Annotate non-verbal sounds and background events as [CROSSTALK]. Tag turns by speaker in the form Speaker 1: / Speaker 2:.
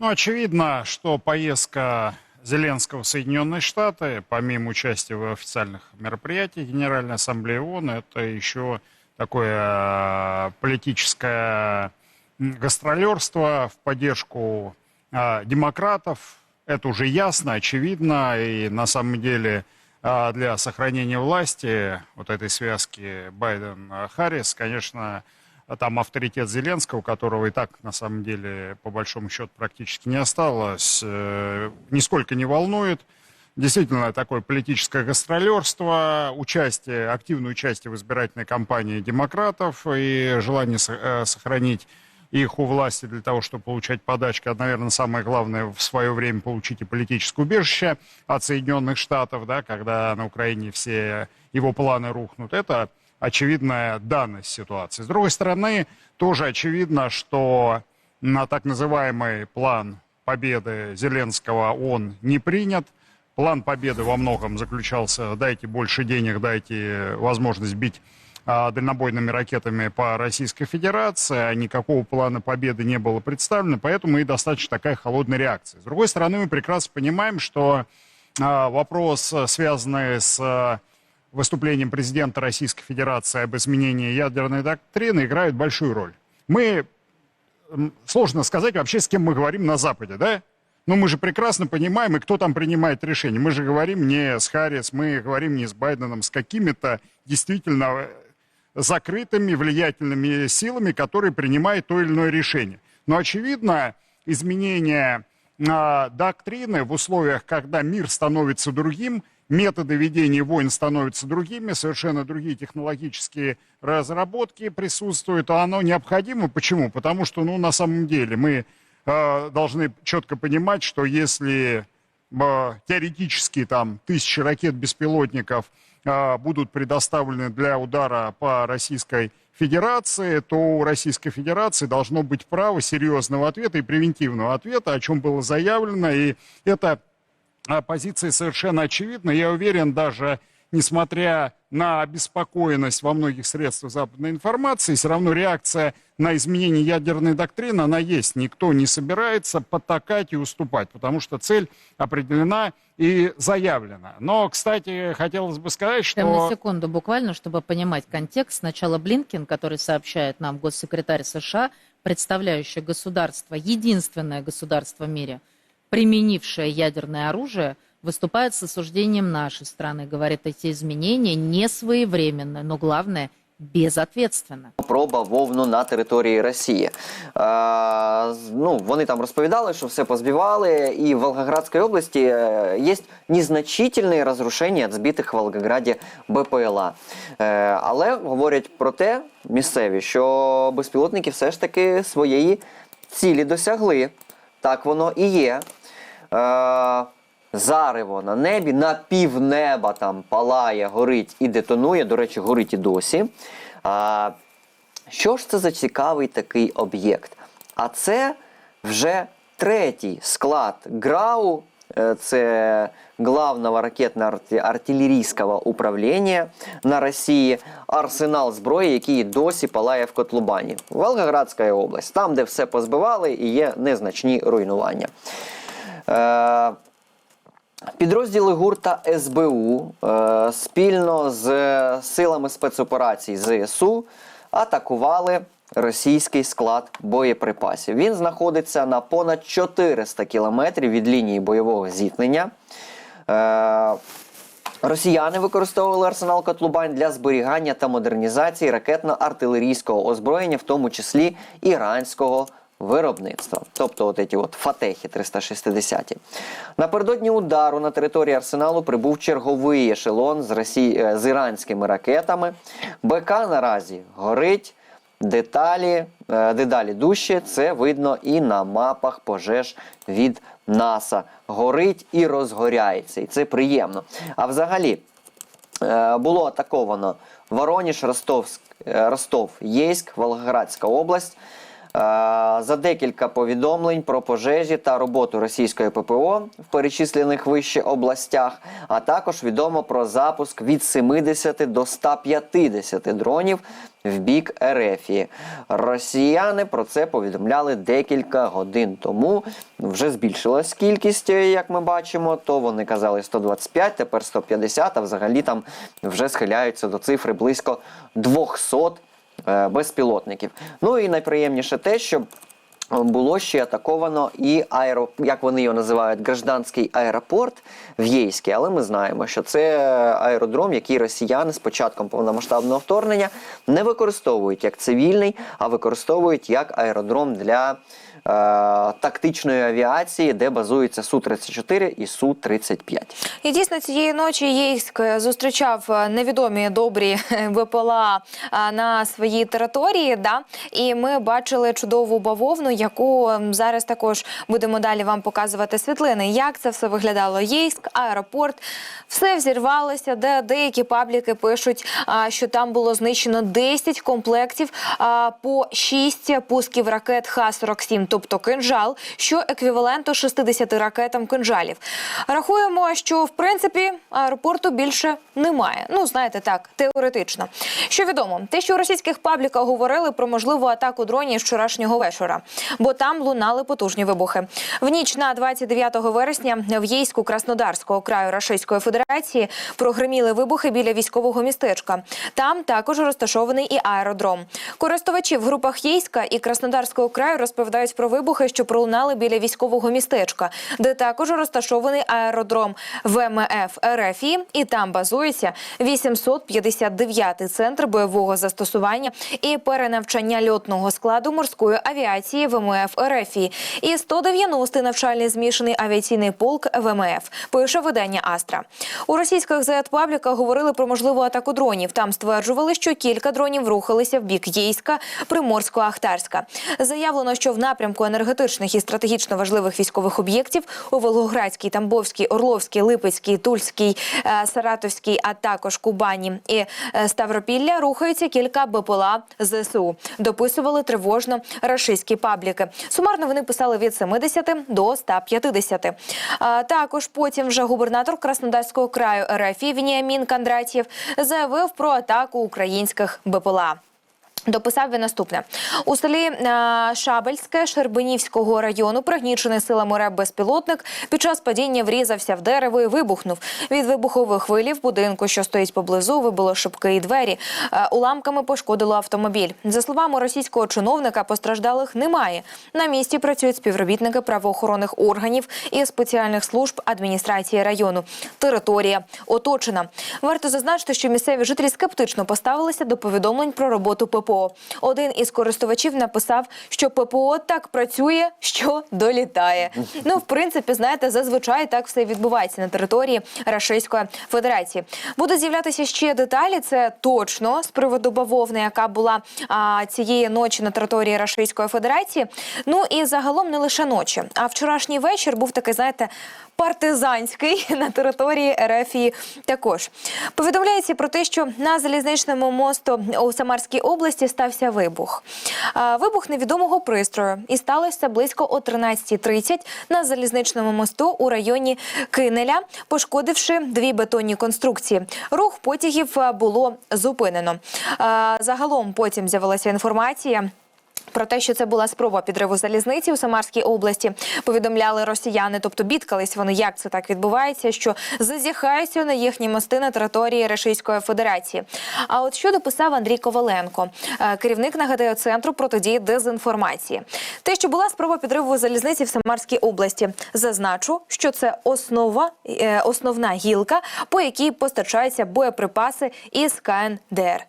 Speaker 1: Ну, очевидно, что поездка Зеленского в Соединенные Штаты, помимо участия в официальных мероприятиях Генеральной Ассамблеи ООН, это еще такое э, политическое гастролерство в поддержку э, демократов. Это уже ясно, очевидно, и на самом деле э, для сохранения власти вот этой связки Байден-Харрис, конечно, а там авторитет Зеленского, которого и так, на самом деле, по большому счету, практически не осталось, э, нисколько не волнует. Действительно, такое политическое гастролерство, участие, активное участие в избирательной кампании демократов и желание э, сохранить их у власти для того, чтобы получать подачки. А, наверное, самое главное в свое время получить и политическое убежище от Соединенных Штатов, да, когда на Украине все его планы рухнут. Это очевидная данность ситуации. С другой стороны, тоже очевидно, что на так называемый план победы Зеленского он не принят. План победы во многом заключался дайте больше денег, дайте возможность бить а, дальнобойными ракетами по Российской Федерации, а никакого плана победы не было представлено, поэтому и достаточно такая холодная реакция. С другой стороны, мы прекрасно понимаем, что а, вопрос, связанный с выступлением президента Российской Федерации об изменении ядерной доктрины, играет большую роль. Мы, сложно сказать вообще, с кем мы говорим на Западе, да? Но мы же прекрасно понимаем, и кто там принимает решение. Мы же говорим не с Харрис, мы говорим не с Байденом, с какими-то действительно э, закрытыми влиятельными силами, которые принимают то или иное решение. Но, очевидно, изменение а, доктрины в условиях, когда мир становится другим, методы ведения войн становятся другими, совершенно другие технологические разработки присутствуют, а оно необходимо. Почему? Потому что, ну, на самом деле, мы э, должны четко понимать, что если э, теоретически там тысячи ракет-беспилотников э, будут предоставлены для удара по Российской Федерации, то у Российской Федерации должно быть право серьезного ответа и превентивного ответа, о чем было заявлено. И это позиция совершенно очевидна. Я уверен, даже несмотря на обеспокоенность во многих средствах западной информации, все равно реакция на изменение ядерной доктрины, она есть. Никто не собирается потакать и уступать, потому что цель определена и заявлена. Но, кстати, хотелось бы сказать, что...
Speaker 2: Прям на секунду буквально, чтобы понимать контекст. Сначала Блинкин, который сообщает нам госсекретарь США, представляющий государство, единственное государство в мире, применившее ядерное оружие, выступает с осуждением нашей страны. Говорит, эти изменения не своевременны, но главное – безответственно.
Speaker 3: Проба вовну на території Росії. Е, з- ну, вони там розповідали, що все позбивали, і в Волгоградській області е, є незначительне розрушення від збитих в Волгограді БПЛА. Е, але говорять про те, місцеві, що безпілотники все ж таки своєї цілі досягли. Так воно і є. Е, Зарево на небі, на півнеба там палає, горить і детонує. До речі, горить і досі. А, що ж це за цікавий такий об'єкт? А це вже третій склад ГРАУ, е, це главного ракетно-артилерійського управління на Росії, арсенал зброї, який досі палає в Котлубані. Волгоградська область, там, де все позбивали і є незначні руйнування. Е, Підрозділи гурта СБУ е, спільно з силами спецоперацій ЗСУ атакували російський склад боєприпасів. Він знаходиться на понад 400 кілометрів від лінії бойового зіткнення. Е, Росіяни використовували арсенал Котлубань для зберігання та модернізації ракетно-артилерійського озброєння, в тому числі іранського виробництва. Тобто от ці от фатехи 360. Напередодні удару на території арсеналу прибув черговий ешелон з, Росії, е, з іранськими ракетами. БК наразі горить. Деталі, е, дедалі дужче, це видно і на мапах пожеж від НАСА. Горить і розгоряється, і це приємно. А взагалі, е, було атаковано Вороніж, Ростовськ, Ростов, Єйськ, Волгоградська область. За декілька повідомлень про пожежі та роботу російської ППО в перечислених вище областях, а також відомо про запуск від 70 до 150 дронів в бік Ерефії. Росіяни про це повідомляли декілька годин тому. Вже збільшилась кількість, е, як ми бачимо. То вони казали 125, тепер 150, а взагалі там вже схиляються до цифри близько 200 е, безпілотників. Ну і найприємніше те, що було ще атаковано і аеро, як вони його називають, гражданський аеропорт в Єйській. Але ми знаємо, що це аеродром, який росіяни з початком повномасштабного вторгнення не використовують як цивільний, а використовують як аеродром для е, тактичної авіації, де базуються Су-34 і Су-35.
Speaker 4: І дійсно цієї ночі Єйськ зустрічав е, невідомі добрі [LAUGHS] ВПЛА е, на своїй території. Да? І ми бачили чудову бавовну, яку зараз також будемо далі вам показувати світлини. Як це все виглядало? Єйськ, аеропорт, все взірвалося, де деякі пабліки пишуть, що там було знищено 10 комплектів по 6 пусків ракет Х-47, тобто кинжал, що еквіваленту 60 ракетам кинжалів. Рахуємо, що в принципі аеропорту більше немає. Ну знаєте, так теоретично. Що відомо, те, що у російських пабліках говорили про можливу атаку дронів вчорашнього вечора, бо там лунали потужні вибухи. В ніч на 29 вересня в Єйську Краснодарського краю Рашистської Федерації прогреміли вибухи біля військового містечка. Там також розташований і аеродром. Користувачі в групах Єйська і Краснодарського краю розповідають вибухи, що пролунали біля військового містечка, де також розташований аеродром ВМФ РФІ, і там базується 859-й центр бойового застосування і перенавчання льотного складу морської авіації ВМФ РФІ і 190-й навчальний змішаний авіаційний полк ВМФ. Пише видання Астра. У російських зет-пабліках говорили про можливу атаку дронів. Там стверджували, що кілька дронів рухалися в бік Єйська, Приморсько-Ахтарська. Заявлено, що в напрямку енергетичних і стратегічно важливих військових об'єктів у Волгоградській, Тамбовській, Орловській, Липецькій, Тульській, е, Саратовській, а також Кубані і е, Ставропілля рухаються кілька БПЛА ЗСУ. Дописували тривожно рашистські пабліки. Сумарно вони писали від 70 до 150. А також потім вже губернатор Краснодарського краю РФ Вініамін Кондратєв заявив про атаку українських БПЛА. Дописав він наступне у селі е, Шабельське Щербинівського району. Пригнічений силами РЕБ безпілотник під час падіння врізався в дерево і вибухнув. Від вибухових хвилів будинку, що стоїть поблизу, вибило шибки і двері. Е, Уламками пошкодило автомобіль. За словами російського чиновника, постраждалих немає. На місці працюють співробітники правоохоронних органів і спеціальних служб адміністрації району. Територія оточена. Варто зазначити, що місцеві жителі скептично поставилися до повідомлень про роботу ППО. Один із користувачів написав, що ППО так працює, що долітає. Ну, в принципі, знаєте, зазвичай так все відбувається на території Рашистської Федерації. Будуть з'являтися ще деталі. Це точно з приводу бавовни, яка була а, цієї ночі на території Рашистської Федерації. Ну і загалом не лише ночі. А вчорашній вечір був такий, знаєте, партизанський [LAUGHS] на території Ерефії також. Повідомляється про те, що на залізничному мосту у Самарській області стався вибух. Вибух невідомого пристрою і сталося близько о 13.30 на залізничному мосту у районі Кинеля, пошкодивши дві бетонні конструкції. Рух потягів було зупинено. Загалом потім з'явилася інформація. Про те, що це була спроба підриву залізниці у Самарській області, повідомляли росіяни, тобто бідкались вони, як це так відбувається, що зазіхаються на їхні мости на території Російської Федерації. А от що дописав Андрій Коваленко, е, керівник нагадаю центру протидії дезінформації, те, що була спроба підриву залізниці в Самарській області, зазначу, що це основа, е, основна гілка, по якій постачаються боєприпаси із КНДР.